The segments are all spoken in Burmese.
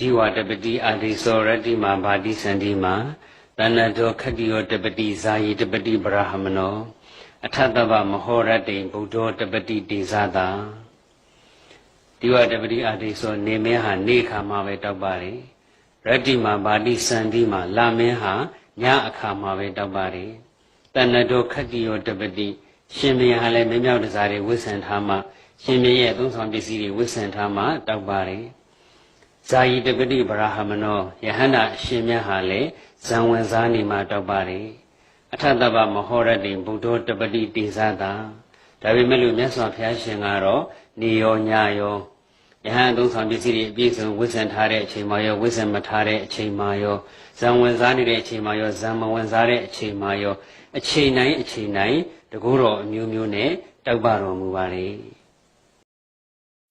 ဒီဝတပတိအာတိသောရတ္တိမာဘာတိစန္ဒီမာတဏ္ဍောခတ္တိယောတပတိဇာယိတပတိဗရဟမနောအထတဗမဟောရတ္တိဗုဒ္ဓောတပတိတေဇာတာဒီဝတပတိအာတိသောနေမင်းဟာနေခါမှာပဲတောက်ပါလေရတ္တိမာဘာတိစန္ဒီမာလာမင်းဟာညအခါမှာပဲတောက်ပါလေတဏ္ဍောခတ္တိယောတပတိရှင်မင်းဟာလည်းမမြောက်တစားတွေဝိဆန်ထားမှရှင်မင်းရဲ့သုံးဆောင်ပစ္စည်းတွေဝိဆန်ထားမှတောက်ပါလေ ဇာယီတပတိဗရာဟမနောယဟန္တာအရှင်မြတ်ဟာလေဇံဝင်စားနေမှာတောက်ပါတယ်အထတဗမဟောရတိဘုဒ္ဓတပတိတေဇတာဒါပေမဲ့လို့မြတ်စွာဘုရားရှင်ကတော့နေရောညရောယဟန်သုံးဆောင်ပစ္စည်းတွေအပြည့်စုံဝိဇ္ဇံထားတဲ့အချိန်မှာရောဝိဇ္ဇံမထားတဲ့အချိန်မှာရောဇံဝင်စားနေတဲ့အချိန်မှာရောဇံမဝင်စားတဲ့အချိန်မှာရောအချိန်တိုင်းအချိန်တိုင်းတကူတော်အမျိုးမျိုးနဲ့တောက်ပါတော်မူပါလေ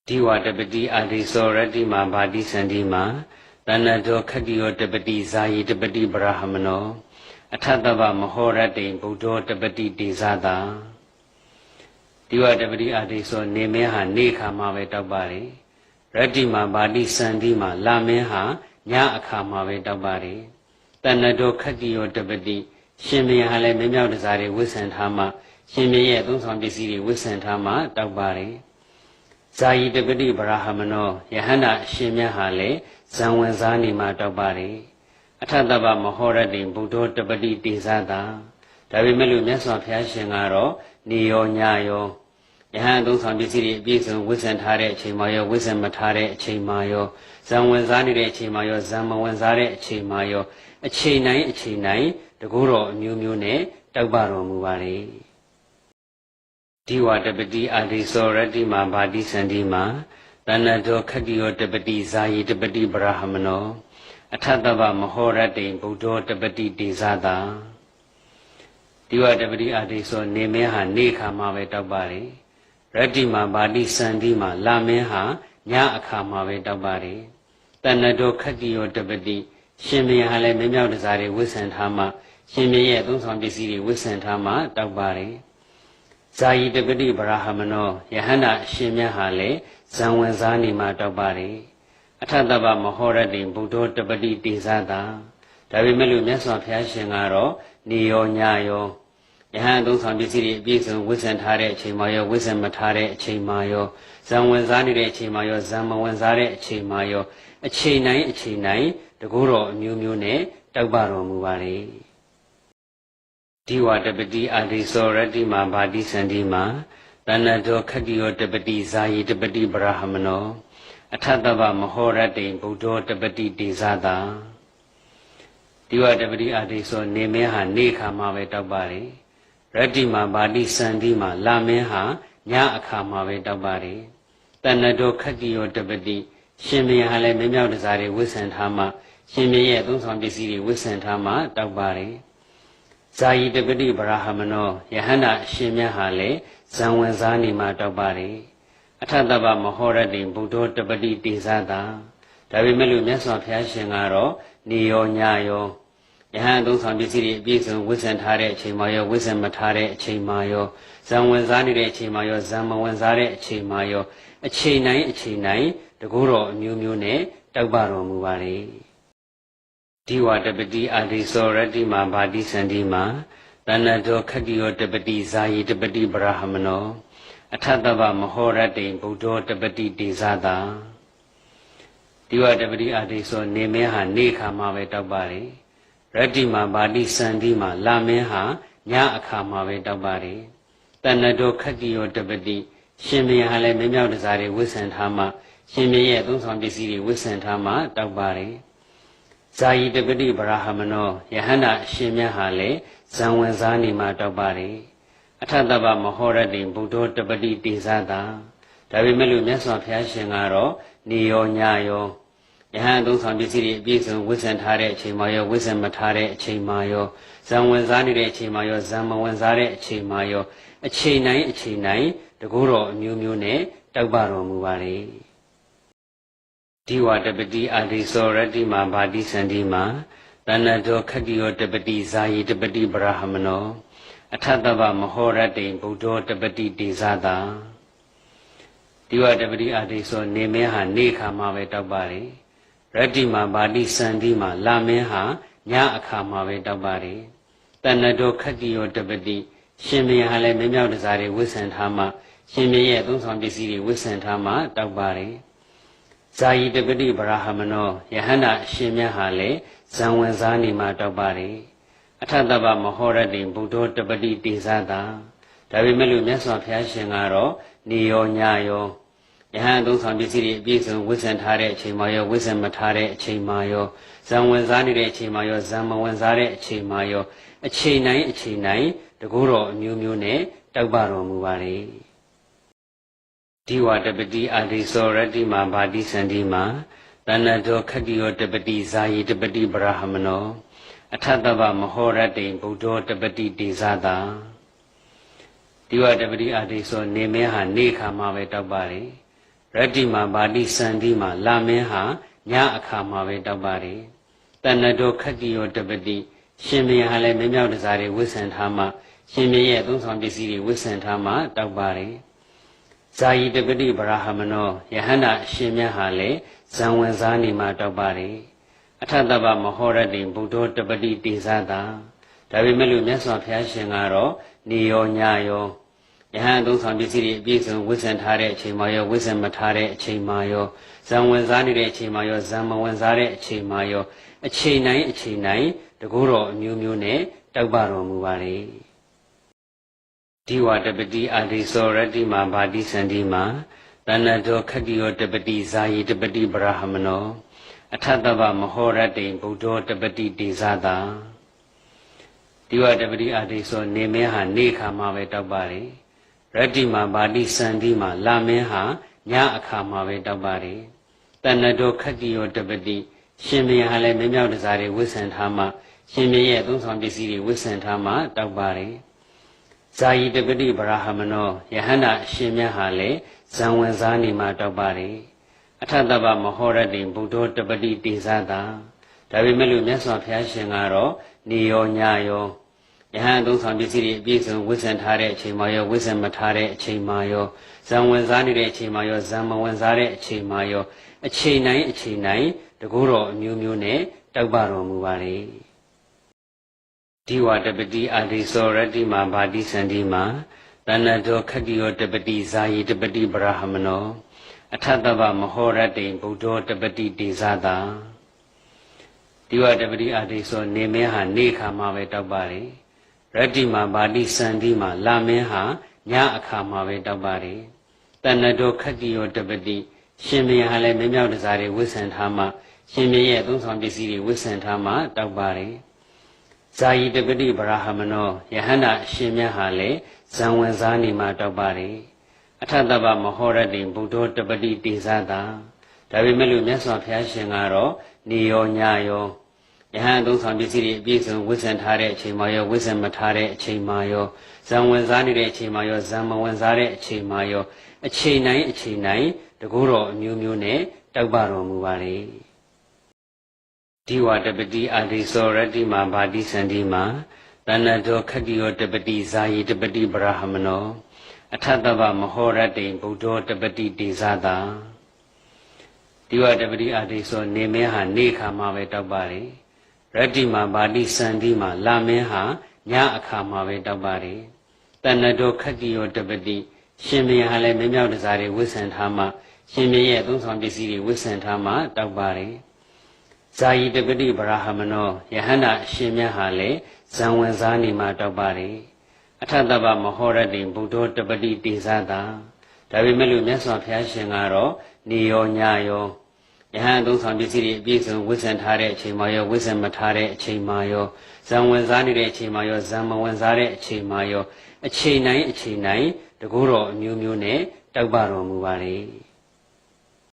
ဒီဝတပတိအာတိသောရတ္တိမာဘာတိစန္ဒီမာတဏ္ဍောခတ္တိယောတပတိဇာယိတပတိဗရဟမနောအထတဗမဟောရတ္တိဗုဒ္ဓောတပတိတေဇာတာဒီဝတပတိအာတိသောနေမင်းဟာနေခါမှာပဲတောက်ပါလေရတ္တိမာဘာတိစန္ဒီမာလာမင်းဟာညအခါမှာပဲတောက်ပါလေတဏ္ဍောခတ္တိယောတပတိရှင်မင်းဟာလည်းမမြောက်တစားတွေဝိဆန်ထားမှရှင်မင်းရဲ့သုံးဆောင်ပစ္စည်းတွေဝိဆန်ထားမှတောက်ပါလေ ဇာယီတပတိဗရာဟမနောယဟန္တာအရှင်မြတ်ဟာလေဇံဝင်စားနေမှာတောက်ပါတယ်အထတဗမဟောရတိဘုဒ္ဓတပတိတေဇတာဒါပေမဲ့လို့မြတ်စွာဘုရားရှင်ကတော့နေရောညရောယဟန်သုံးဆောင်ပစ္စည်းတွေအပြည့်စုံဝိဇ္ဇံထားတဲ့အချိန်မှာရောဝိဇ္ဇံမထားတဲ့အချိန်မှာရောဇံဝင်စားနေတဲ့အချိန်မှာရောဇံမဝင်စားတဲ့အချိန်မှာရောအချိန်တိုင်းအချိန်တိုင်းတကူတော်အမျိုးမျိုးနဲ့တောက်ပါတော်မူပါလေ ဒီဝတပတိအာတိသောရတ္တိမာဘာတိစန္ဒီမာတဏ္ဍောခတ္တိယောတပတိဇာယိတပတိဗရဟမနောအထတဗမဟောရတ္တိဗုဒ္ဓောတပတိတေဇာတာဒီဝတပတိအာတိသောနေမင်းဟာနေခါမှာပဲတောက်ပါလေရတ္တိမာဘာတိစန္ဒီမာလာမင်းဟာညအခါမှာပဲတောက်ပါလေတဏ္ဍောခတ္တိယောတပတိရှင်မင်းဟာလည်းမမြောက်တစားတွေဝိဆန်ထားမှရှင်မင်းရဲ့သုံးဆောင်ပစ္စည်းတွေဝိဆန်ထားမှတောက်ပါလေ ဇာယီတပတိဗရာဟမနောယဟန္တာအရှင်မြတ်ဟာလေဇံဝင်စားနေမှာတောက်ပါတယ်အထတဗမဟောရတိဘုဒ္ဓတပတိတေဇတာဒါပေမဲ့လို့မြတ်စွာဘုရားရှင်ကတော့နေရောညရောယဟန်သုံးဆောင်ပစ္စည်းတွေအပြည့်စုံဝိဇ္ဇံထားတဲ့အချိန်မှာရောဝိဇ္ဇံမထားတဲ့အချိန်မှာရောဇံဝင်စားနေတဲ့အချိန်မှာရောဇံမဝင်စားတဲ့အချိန်မှာရောအချိန်တိုင်းအချိန်တိုင်းတကူတော်အမျိုးမျိုးနဲ့တောက်ပါတော်မူပါလေ ဒီဝတပတိအာတိသောရတ္တိမာဘာတိစန္ဒီမာတဏ္ဍောခတ္တိယောတပတိဇာယိတပတိဗရဟမနောအထတဗမဟောရတ္တိဗုဒ္ဓောတပတိတေဇာတာဒီဝတပတိအာတိသောနေမင်းဟာနေခါမှာပဲတောက်ပါလေရတ္တိမာဘာတိစန္ဒီမာလာမင်းဟာညအခါမှာပဲတောက်ပါလေတဏ္ဍောခတ္တိယောတပတိရှင်မင်းဟာလည်းမမြောက်တစားတွေဝိဆန်ထားမှရှင်မင်းရဲ့သုံးဆောင်ပစ္စည်းတွေဝိဆန်ထားမှတောက်ပါလေ ဇာယီတပတိဗရာဟမနောယဟန္တာအရှင်မြတ်ဟာလေဇံဝင်စားနေမှာတောက်ပါတယ်အထတဗမဟောရတိဘုဒ္ဓတပတိတေဇတာဒါပေမဲ့လို့မြတ်စွာဘုရားရှင်ကတော့နေရောညရောယဟန်သုံးဆောင်ပစ္စည်းတွေအပြည့်စုံဝိဇ္ဇံထားတဲ့အချိန်မှာရောဝိဇ္ဇံမထားတဲ့အချိန်မှာရောဇံဝင်စားနေတဲ့အချိန်မှာရောဇံမဝင်စားတဲ့အချိန်မှာရောအချိန်တိုင်းအချိန်တိုင်းတကူတော်အမျိုးမျိုးနဲ့တောက်ပါတော်မူပါလေ ဒီဝတပတိအာတိသောရတ္တိမာဘာတိစန္ဒီမာတဏ္ဍောခတ္တိယောတပတိဇာယိတပတိဗရဟမနောအထတဗမဟောရတ္တိဗုဒ္ဓောတပတိတေဇာတာဒီဝတပတိအာတိသောနေမင်းဟာနေခါမှာပဲတောက်ပါလေရတ္တိမာဘာတိစန္ဒီမာလာမင်းဟာညအခါမှာပဲတောက်ပါလေတဏ္ဍောခတ္တိယောတပတိရှင်မင်းဟာလည်းမမြောက်တစားတွေဝိဆန်ထားမှရှင်မင်းရဲ့သုံးဆောင်ပစ္စည်းတွေဝိဆန်ထားမှတောက်ပါလေ ဇာယီတပတိဗရာဟမနောယဟန္တာအရှင်မြတ်ဟာလေဇံဝင်စားနေမှာတောက်ပါတယ်အထတဗမဟောရတိဘုဒ္ဓတပတိတေဇတာဒါပေမဲ့လို့မြတ်စွာဘုရားရှင်ကတော့နေရောညရောယဟန်သုံးဆောင်ပစ္စည်းတွေအပြည့်စုံဝိဇ္ဇံထားတဲ့အချိန်မှာရောဝိဇ္ဇံမထားတဲ့အချိန်မှာရောဇံဝင်စားနေတဲ့အချိန်မှာရောဇံမဝင်စားတဲ့အချိန်မှာရောအချိန်တိုင်းအချိန်တိုင်းတကူတော်အမျိုးမျိုးနဲ့တောက်ပါတော်မူပါလေ ဒီဝတပတိအာတိသောရတ္တိမာဘာတိစန္ဒီမာတဏ္ဍောခတ္တိယောတပတိဇာယိတပတိဗရဟမနောအထတဗမဟောရတ္တိဗုဒ္ဓောတပတိတေဇာတာဒီဝတပတိအာတိသောနေမင်းဟာနေခါမှာပဲတောက်ပါလေရတ္တိမာပါတိစန္ဒီမှာလာမင်းဟာညအခါမှာပဲတောက်ပါတယ်တဏ္ဍတောခတ္တိယောတပတိရှင်မင်းဟာလည်းမင်းမြောက်တစားတွေဝိဆန်ထားမှရှင်မင်းရဲ့သုံးဆောင်ပစ္စည်းတွေဝိဆန်ထားမှတောက်ပါတယ် ဇာယီတပတိဗရာဟမနောယဟန္တာရှင်မြတ်ဟာလည်းဇံဝင်စားနေမှတောက်ပါတယ်အထတ္တဗမဟောရတိဘုဒ္ဓတပတိတေဇတာဒါပေမဲ့လို့မြတ်စွာဘုရားရှင်ကတော့နေရောညရောယဟန်သုံးဆောင်ပစ္စည်းတွေအပြည့်စုံဝိဆန်ထားတဲ့အချိန်မှာရောဝိဆန်မထားတဲ့အချိန်မှာရောဇံဝင်စားနေတဲ့အချိန်မှာရောဇံမဝင်စားတဲ့အချိန်မှာရောအချိန်တိုင်းအချိန်တိုင်းတကူတော်အမျိုးမျိုးနဲ့တောက်ပတော်မူပါလေ ဒီဝတပတိအာဒိသောရတ္တိမာဘာတိစန္ဒီမာတဏ္ဍတောခတ္တိယောတပတိဇာယိတပတိဗရဟမနောအထတဗမဟောရတ္တိဗုဒ္ဓောတပတိတေဇတာဒီဝတပတိအာဒိသောနေမင်းဟာနေခါမှာပဲတောက်ပါလေရတ္တိမာဘာတိစန္ဒီမာလာမင်းဟာညအခါမှာပဲတောက်ပါလေတဏ္ဍတောခတ္တိယောတပတိရှင်မင်းဟာလည်းမင်းမြောက်တစားတွေဝိဆန်ထားမှရှင်မင်းရဲ့သုံးဆောင်ပစ္စည်းတွေဝိဆန်ထားမှတောက်ပါလေ ဇာယီတပတိဗရာဟမနောယဟန္တာရှင်မြတ်ဟာလည်းဇံဝင်စားနေမှတောက်ပါလေအထတဗမဟောရတိဘုဒ္ဓတပတိတေဇတာဒါပေမဲ့လို့မြတ်စွာဘုရားရှင်ကတော့နေရောညရောယဟန်သုံးဆောင်ပစ္စည်းတွေအပြည့်စုံဝိဆန်ထားတဲ့အချိန်မှာရောဝိဆန်မထားတဲ့အချိန်မှာရောဇံဝင်စားနေတဲ့အချိန်မှာရောဇံမဝင်စားတဲ့အချိန်မှာရောအချိန်တိုင်းအချိန်တိုင်းတကူတော်အမျိုးမျိုးနဲ့တောက်ပတော်မူပါလေ ဒီဝတပတိအာဒိသောရတ္တိမာဘာတိစန္ဒီမာတဏ္ဍတောခတ္တိယောတပတိဇာယိတပတိဗရဟမနောအထတဗမဟောရတ္တိဗုဒ္ဓောတပတိတေဇတာဒီဝတပတိအာဒိသောနေမင်းဟာနေခါမှာပဲတောက်ပါလေရတ္တိမာဘာတိစန္ဒီမာလာမင်းဟာညအခါမှာပဲတောက်ပါလေတဏ္ဍတောခတ္တိယောတပတိရှင်မင်းဟာလည်းမင်းမြောက်တစားတွေဝိဆန်ထားမှရှင်မင်းရဲ့သုံးဆောင်ပစ္စည်းတွေဝိဆန်ထားမှတောက်ပါလေ ဇာယီတပတိဗရာဟမနောယဟန္တာရှင်မြတ်ဟာလည်းဇံဝင်စားနေမှတောက်ပါလေအထတဗမဟောရတိဘုဒ္ဓတပတိတေဇတာဒါပေမဲ့လို့မြတ်စွာဘုရားရှင်ကတော့နေရောညရောယဟန်သုံးဆောင်ပစ္စည်းတွေအပြည့်စုံဝိဆန်ထားတဲ့အချိန်မှာရောဝိဆန်မထားတဲ့အချိန်မှာရောဇံဝင်စားနေတဲ့အချိန်မှာရောဇံမဝင်စားတဲ့အချိန်မှာရောအချိန်တိုင်းအချိန်တိုင်းတကူတော်အမျိုးမျိုးနဲ့တောက်ပတော်မူပါလေ ဒီဝတပတိအာဒိသောရတ္တိမာဘာတိစန္ဒီမာတဏ္ဍတောခတ္တိယောတပတိဇာယိတပတိဗရဟမနောအထတဗမဟောရတ္တိဗုဒ္ဓောတပတိတေဇတာဒီဝတပတိအာဒိသောနေမင်းဟာနေခါမှာပဲတောက်ပါလေရတ္တိမာဘာတိစန္ဒီမာလာမင်းဟာညအခါမှာပဲတောက်ပါလေတဏ္ဍတောခတ္တိယောတပတိရှင်မင်းဟာလည်းမင်းမြောက်တစားတွေဝိဆန်ထားမှရှင်မင်းရဲ့သုံးဆောင်ပစ္စည်းတွေဝိဆန်ထားမှတောက်ပါလေ ဇာယီတပတိဗရာဟမနောယဟန္တာရှင်မြတ်ဟာလည်းဇံဝင်စားနေမှတောက်ပါလေအထတဗမဟောရတိဘုဒ္ဓတပတိတေဇတာဒါပေမဲ့လို့မြတ်စွာဘုရားရှင်ကတော့နေရောညရောယဟန်သုံးဆောင်ပစ္စည်းတွေအပြည့်စုံဝိဆန်ထားတဲ့အချိန်မှာရောဝိဆန်မထားတဲ့အချိန်မှာရောဇံဝင်စားနေတဲ့အချိန်မှာရောဇံမဝင်စားတဲ့အချိန်မှာရောအချိန်တိုင်းအချိန်တိုင်းတကူတော်အမျိုးမျိုးနဲ့တောက်ပတော်မူပါလေ ဒီဝတပတိအာဒိသောရတ္တိမာဘာတိစန္ဒီမာတဏ္ဍတောခတ္တိယောတပတိဇာယိတပတိဗရဟမနောအထတဗမဟောရတ္တိဗုဒ္ဓောတပတိတေဇတာဒီဝတပတိအာဒိသောနေမင်းဟာနေခါမှာပဲတောက်ပါလေရတ္တိမာဘာတိစန္ဒီမာလာမင်းဟာညအခါမှာပဲတောက်ပါလေတဏ္ဍတောခတ္တိယောတပတိရှင်မင်းဟာလည်းမင်းမြောက်တစားတွေဝိဆန်ထားမှရှင်မင်းရဲ့သုံးဆောင်ပစ္စည်းတွေဝိဆန်ထားမှတောက်ပါလေ ဇာယီတပတိဗရာဟမနောယဟန္တာရှင်မြတ်ဟာလည်းဇံဝင်စားနေမှတောက်ပါလေအထတဗမဟောရတိဘုဒ္ဓတပတိတေဇတာဒါပေမဲ့လို့မြတ်စွာဘုရားရှင်ကတော့နေရောညရောယဟန်သုံးဆောင်ပစ္စည်းတွေအပြည့်စုံဝိဆန်ထားတဲ့အချိန်မှာရောဝိဆန်မထားတဲ့အချိန်မှာရောဇံဝင်စားနေတဲ့အချိန်မှာရောဇံမဝင်စားတဲ့အချိန်မှာရောအချိန်တိုင်းအချိန်တိုင်းတကူတော်အမျိုးမျိုးနဲ့တောက်ပတော်မူပါလေ